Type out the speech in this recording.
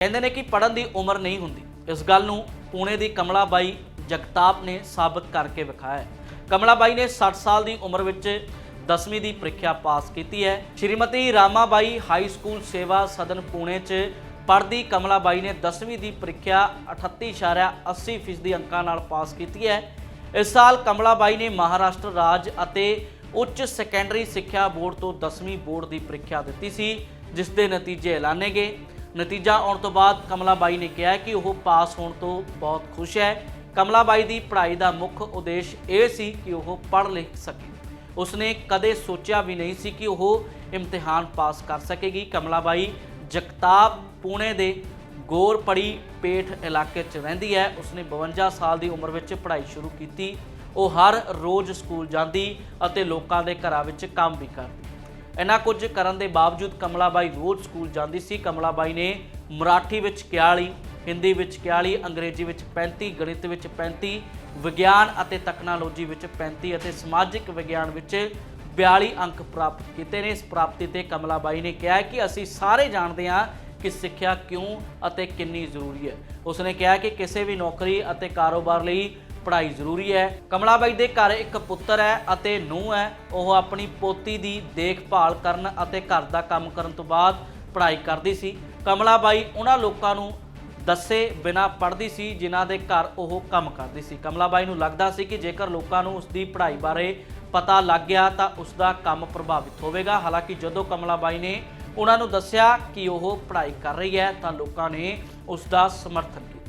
ਕਹਿੰਦੇ ਨੇ ਕਿ ਪੜਨ ਦੀ ਉਮਰ ਨਹੀਂ ਹੁੰਦੀ। ਇਸ ਗੱਲ ਨੂੰ ਪੁਣੇ ਦੀ ਕਮਲਾ ਬਾਈ ਜਗਤਾਪ ਨੇ ਸਾਬਤ ਕਰਕੇ ਵਿਖਾਇਆ ਕਮਲਾ ਬਾਈ ਨੇ 60 ਸਾਲ ਦੀ ਉਮਰ ਵਿੱਚ 10ਵੀਂ ਦੀ ਪ੍ਰੀਖਿਆ ਪਾਸ ਕੀਤੀ ਹੈ। ਸ਼੍ਰੀਮਤੀ ਰਾਮਾਬਾਈ ਹਾਈ ਸਕੂਲ ਸੇਵਾ ਸਦਨ ਪੁਣੇ 'ਚ ਪੜ੍ਹਦੀ ਕਮਲਾਬਾਈ ਨੇ 10ਵੀਂ ਦੀ ਪ੍ਰੀਖਿਆ 38.80% ਅੰਕਾਂ ਨਾਲ ਪਾਸ ਕੀਤੀ ਹੈ। ਇਸ ਸਾਲ ਕਮਲਾ ਬਾਈ ਨੇ ਮਹਾਰਾਸ਼ਟਰ ਰਾਜ ਅਤੇ ਉੱਚ ਸੈਕੰਡਰੀ ਸਿੱਖਿਆ ਬੋਰਡ ਤੋਂ 10ਵੀਂ ਬੋਰਡ ਦੀ ਪ੍ਰੀਖਿਆ ਦਿੱਤੀ ਸੀ, ਜਿਸ ਦੇ ਨਤੀਜੇ ਐਲਾਨੇ ਗਏ ਨਤੀਜਾ ਆਉਣ ਤੋਂ ਬਾਅਦ ਕਮਲਾ ਬਾਈ ਨੇ ਕਿਹਾ ਕਿ ਉਹ ਪਾਸ ਹੋਣ ਤੋਂ ਬਹੁਤ ਖੁਸ਼ ਹੈ। ਕਮਲਾ ਬਾਈ ਦੀ ਪੜ੍ਹਾਈ ਦਾ ਮੁੱਖ ਉਦੇਸ਼ ਇਹ ਸੀ ਕਿ ਉਹ ਪੜ੍ਹ ਲਿਖ ਸਕੇ। ਉਸਨੇ ਕਦੇ ਸੋਚਿਆ ਵੀ ਨਹੀਂ ਸੀ ਕਿ ਉਹ ਇਮਤਿਹਾਨ ਪਾਸ ਕਰ ਸਕੇਗੀ। ਕਮਲਾ ਬਾਈ ਜਗਤਾਪ ਪੁਣੇ ਦੇ ਗੋਰਪੜੀ ਪੇਠ ਇਲਾਕੇ 'ਚ ਰਹਿੰਦੀ ਹੈ। ਉਸਨੇ 52 ਸਾਲ ਦੀ ਉਮਰ ਵਿੱਚ ਪੜ੍ਹਾਈ ਸ਼ੁਰੂ ਕੀਤੀ। ਉਹ ਹਰ ਰੋਜ਼ ਸਕੂਲ ਜਾਂਦੀ ਅਤੇ ਲੋਕਾਂ ਦੇ ਘਰਾਂ ਵਿੱਚ ਕੰਮ ਵੀ ਕਰਦੀ। ਇਹਨਾਂ ਕੁਝ ਕਰਨ ਦੇ ਬਾਵਜੂਦ ਕਮਲਾਬਾਈ ਰੋਜ਼ ਸਕੂਲ ਜਾਂਦੀ ਸੀ। ਕਮਲਾਬਾਈ ਨੇ ਮਰਾਠੀ ਵਿੱਚ 41 ਹਿੰਦੀ ਵਿੱਚ 41 ਅੰਗਰੇਜ਼ੀ ਵਿੱਚ 35 ਗਣਿਤ ਵਿੱਚ 35 ਵਿਗਿਆਨ ਅਤੇ ਤਕਨਾਲੋਜੀ ਵਿੱਚ 35 ਅਤੇ ਸਮਾਜਿਕ ਵਿਗਿਆਨ ਵਿੱਚ 42 ਅੰਕ ਪ੍ਰਾਪਤ ਕੀਤੇ ਨੇ। ਇਸ ਪ੍ਰਾਪਤੀ ਤੇ ਕਮਲਾਬਾਈ ਨੇ ਕਿਹਾ ਕਿ ਅਸੀਂ ਸਾਰੇ ਜਾਣਦੇ ਹਾਂ ਕਿ ਸਿੱਖਿਆ ਕਿਉਂ ਅਤੇ ਕਿੰਨੀ ਜ਼ਰੂਰੀ ਹੈ। ਉਸਨੇ ਕਿਹਾ ਕਿ ਕਿਸੇ ਵੀ ਨੌਕਰੀ ਅਤੇ ਕਾਰੋਬਾਰ ਲਈ ਪੜ੍ਹਾਈ ਜ਼ਰੂਰੀ ਹੈ। ਕਮਲਾਬਾਈ ਦੇ ਘਰ ਇੱਕ ਪੁੱਤਰ ਹੈ ਅਤੇ ਨੂੰਹ ਹੈ। ਉਹ ਆਪਣੀ ਪੋਤੀ ਦੀ ਦੇਖਭਾਲ ਕਰਨ ਅਤੇ ਘਰ ਦਾ ਕੰਮ ਕਰਨ ਤੋਂ ਬਾਅਦ ਪੜ੍ਹਾਈ ਕਰਦੀ ਸੀ। ਕਮਲਾਬਾਈ ਉਹਨਾਂ ਲੋਕਾਂ ਨੂੰ ਦੱਸੇ ਬਿਨਾ ਪੜ੍ਹਦੀ ਸੀ, ਜਿਨ੍ਹਾਂ ਦੇ ਘਰ ਉਹ ਕੰਮ ਕਰਦੀ ਸੀ। ਕਮਲਾਬਾਈ ਨੂੰ ਲੱਗਦਾ ਸੀ ਕਿ ਜੇਕਰ ਲੋਕਾਂ ਨੂੰ ਉਸ ਦੀ ਪੜ੍ਹਾਈ ਬਾਰੇ ਪਤਾ ਲੱਗ ਗਿਆ ਤਾਂ ਉਸ ਦਾ ਕੰਮ ਪ੍ਰਭਾਵਿਤ ਹੋਵੇਗਾ। ਹਾਲਾਂਕਿ ਜਦੋਂ ਕਮਲਾਬਾਈ ਨੇ ਉਹਨਾਂ ਨੂੰ ਦੱਸਿਆ ਕਿ ਉਹ ਪੜ੍ਹਾਈ ਕਰ ਰਹੀ ਹੈ ਤਾਂ ਲੋਕਾਂ ਨੇ ਉਸ ਦਾ ਸਮਰਥਨ ਕੀਤਾ।